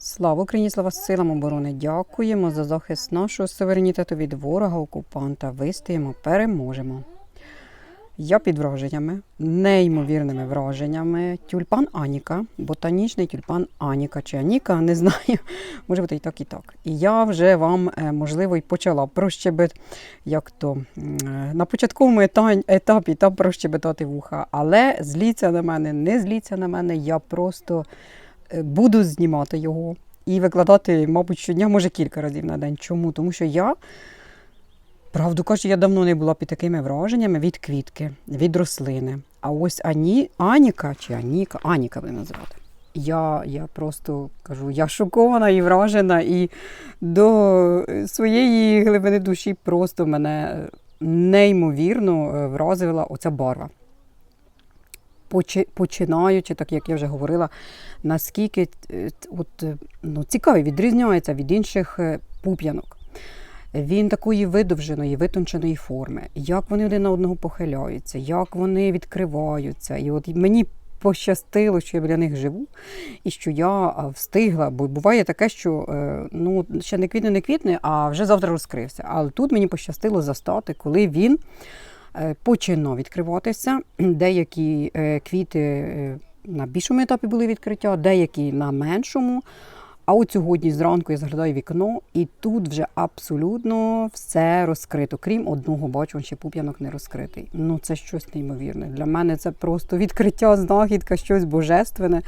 Слава Україні, слава силам оборони! Дякуємо за захист нашого суверенітету від ворога окупанта. Вистоїмо, переможемо. Я під враженнями, неймовірними враженнями. Тюльпан Аніка, ботанічний тюльпан Аніка чи Аніка, не знаю. Може бути і так, і так. І я вже вам, е, можливо, і почала прощебет, як то е, на початковому етапі там прощебетати вуха. Але зліться на мене, не зліться на мене. Я просто буду знімати його і викладати, мабуть, щодня, може кілька разів на день. Чому? Тому що я. Правду кажучи, я давно не була під такими враженнями від квітки, від рослини. А ось Ані, Аніка чи Аніка, Аніка будемо називати. Я, я просто кажу, я шокована і вражена, і до своєї глибини душі просто мене неймовірно е, вразила оця барва. Почи- Починаючи, так як я вже говорила, наскільки е, от, е, ну, цікавий, відрізняється від інших е, пуп'янок. Він такої видовженої, витонченої форми, як вони один на одного похиляються, як вони відкриваються. І от мені пощастило, що я біля них живу, і що я встигла, бо буває таке, що ну, ще не квітне, не квітне, а вже завтра розкрився. Але тут мені пощастило застати, коли він починав відкриватися. Деякі е, квіти е, на більшому етапі були відкриття, деякі на меншому. А от сьогодні зранку я заглядаю вікно, і тут вже абсолютно все розкрито. Крім одного, бачу, ще пуп'янок не розкритий. Ну це щось неймовірне. Для мене це просто відкриття, знахідка, щось божественне.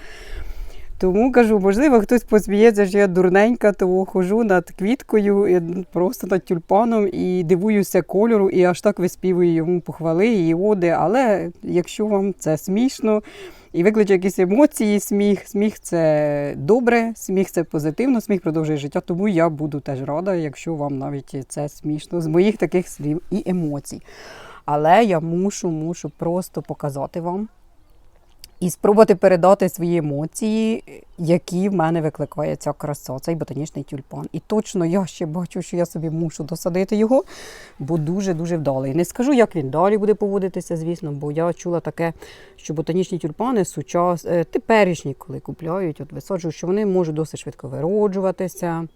Тому кажу, можливо, хтось посміється, що я дурненька, того хожу над квіткою, просто над тюльпаном і дивуюся кольору, і аж так виспівую йому похвали і оди. Але якщо вам це смішно і викличе якісь емоції, сміх, сміх це добре, сміх це позитивно, сміх продовжує життя. Тому я буду теж рада, якщо вам навіть це смішно з моїх таких слів і емоцій. Але я мушу, мушу просто показати вам і спробувати передати свої емоції, які в мене викликає ця краса, цей ботанічний тюльпан. І точно я ще бачу, що я собі мушу досадити його, бо дуже-дуже вдалий. Не скажу, як він далі буде поводитися, звісно, бо я чула таке, що ботанічні тюльпани сучас... е, теперішні, коли купляють, от висаджують, що вони можуть досить швидко вироджуватися.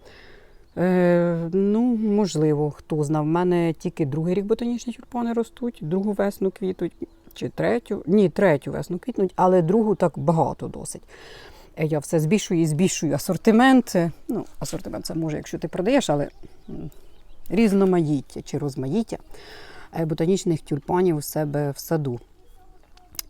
Е, ну, можливо, хто знав. В мене тільки другий рік ботанічні тюльпани ростуть, другу весну квітуть, чи третю. Ні, третю весну квітнуть, але другу так багато досить. Е, Я все збільшую і збільшую асортимент. Е, Ну, асортимент це може, якщо ти продаєш, але різноманіття чи розмаїття е, ботанічних тюльпанів у себе в саду.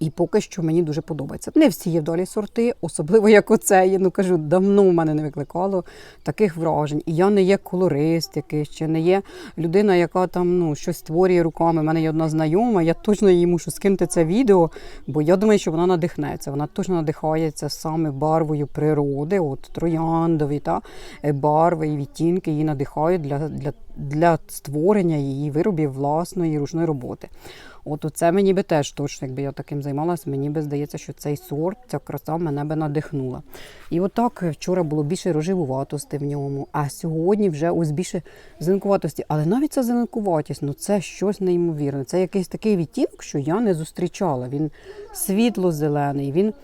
І поки що мені дуже подобається. Не всі є вдалі сорти, особливо як оце. Я ну кажу, давно в мене не викликало таких вражень. І я не є колорист якийсь, чи не є людина, яка там ну щось створює руками. У мене є одна знайома. Я точно їй мушу скинути це відео, бо я думаю, що вона надихнеться. Вона точно надихається саме барвою природи, от трояндові та е, барви і відтінки її надихають для, для, для створення її виробів власної ручної роботи. От це мені би теж точно, якби я таким займалася, мені би здається, що цей сорт, ця краса мене би надихнула. І отак вчора було більше рожевуватості в ньому, а сьогодні вже ось більше зеленкуватості. Але навіть ця зеленкуватість, ну це щось неймовірне. Це якийсь такий відтінок, що я не зустрічала. Він світло-зелений, він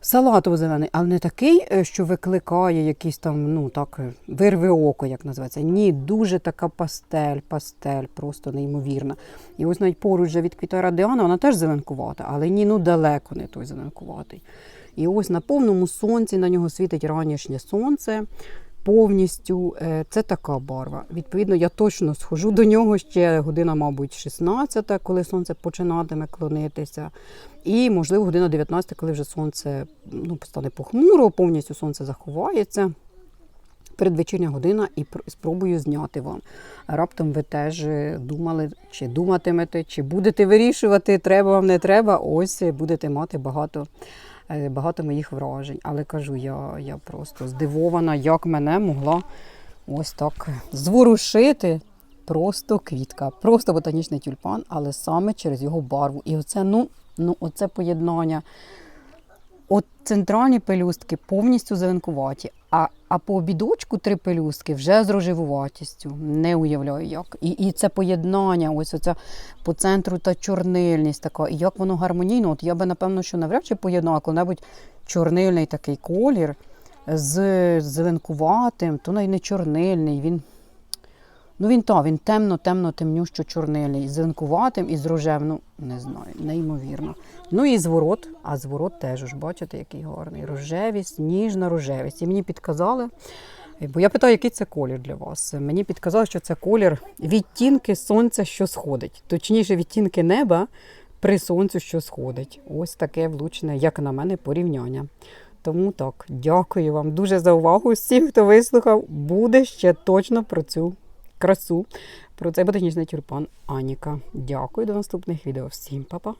салатово-зелений, але не такий, е, що викликає якийсь там, ну так, е, вирви око, як називається. Ні, дуже така пастель, пастель, просто неймовірна. І ось навіть поруч від квіта радіана, вона теж зеленкувата, але ні, ну далеко не той зеленкуватий. І ось на повному сонці на нього світить ранішнє сонце. Повністю е, це така барва. Відповідно, я точно схожу до нього ще година, мабуть, 16, коли сонце починатиме клонитися. І, можливо, година 19, коли вже сонце ну, стане похмуро, повністю сонце заховається. Передвечірня година і спробую зняти вам. Раптом ви теж е, думали, чи думатимете, чи будете вирішувати, треба вам, не треба. Ось е, будете мати багато, багато моїх вражень. Але кажу, я, я просто здивована, як мене могла ось так зворушити. Просто квітка, просто ботанічний тюльпан, але саме через його барву. І оце, ну, ну, оце поєднання. От центральні пелюстки повністю зеленкуваті, а, а по обідочку три пелюстки вже з рожевуватістю. Не уявляю як. І, і це поєднання, ось оця по центру та чорнильність така. І як воно гармонійно. От я би напевно, що навряд чи поєднала коли-небудь чорнильний такий колір з зеленкуватим, то не чорнильний. Він, ну він та, він темно, темно, темнющо чорнильний. З зеленкуватим і з рожевим, ну не знаю, неймовірно. Ну і зворот, а зворот теж, ж бачите, який гарний. Рожевість, ніжна рожевість. І мені підказали, бо я питаю, який це колір для вас. Мені підказали, що це колір відтінки сонця, що сходить. Точніше, відтінки неба при сонцю, що сходить. Ось таке влучне, як на мене, порівняння. Тому так, дякую вам дуже за увагу. Всім, хто вислухав, буде ще точно про цю красу, про цей ботанічний тюльпан Аніка. Дякую до наступних відео. Всім па-па!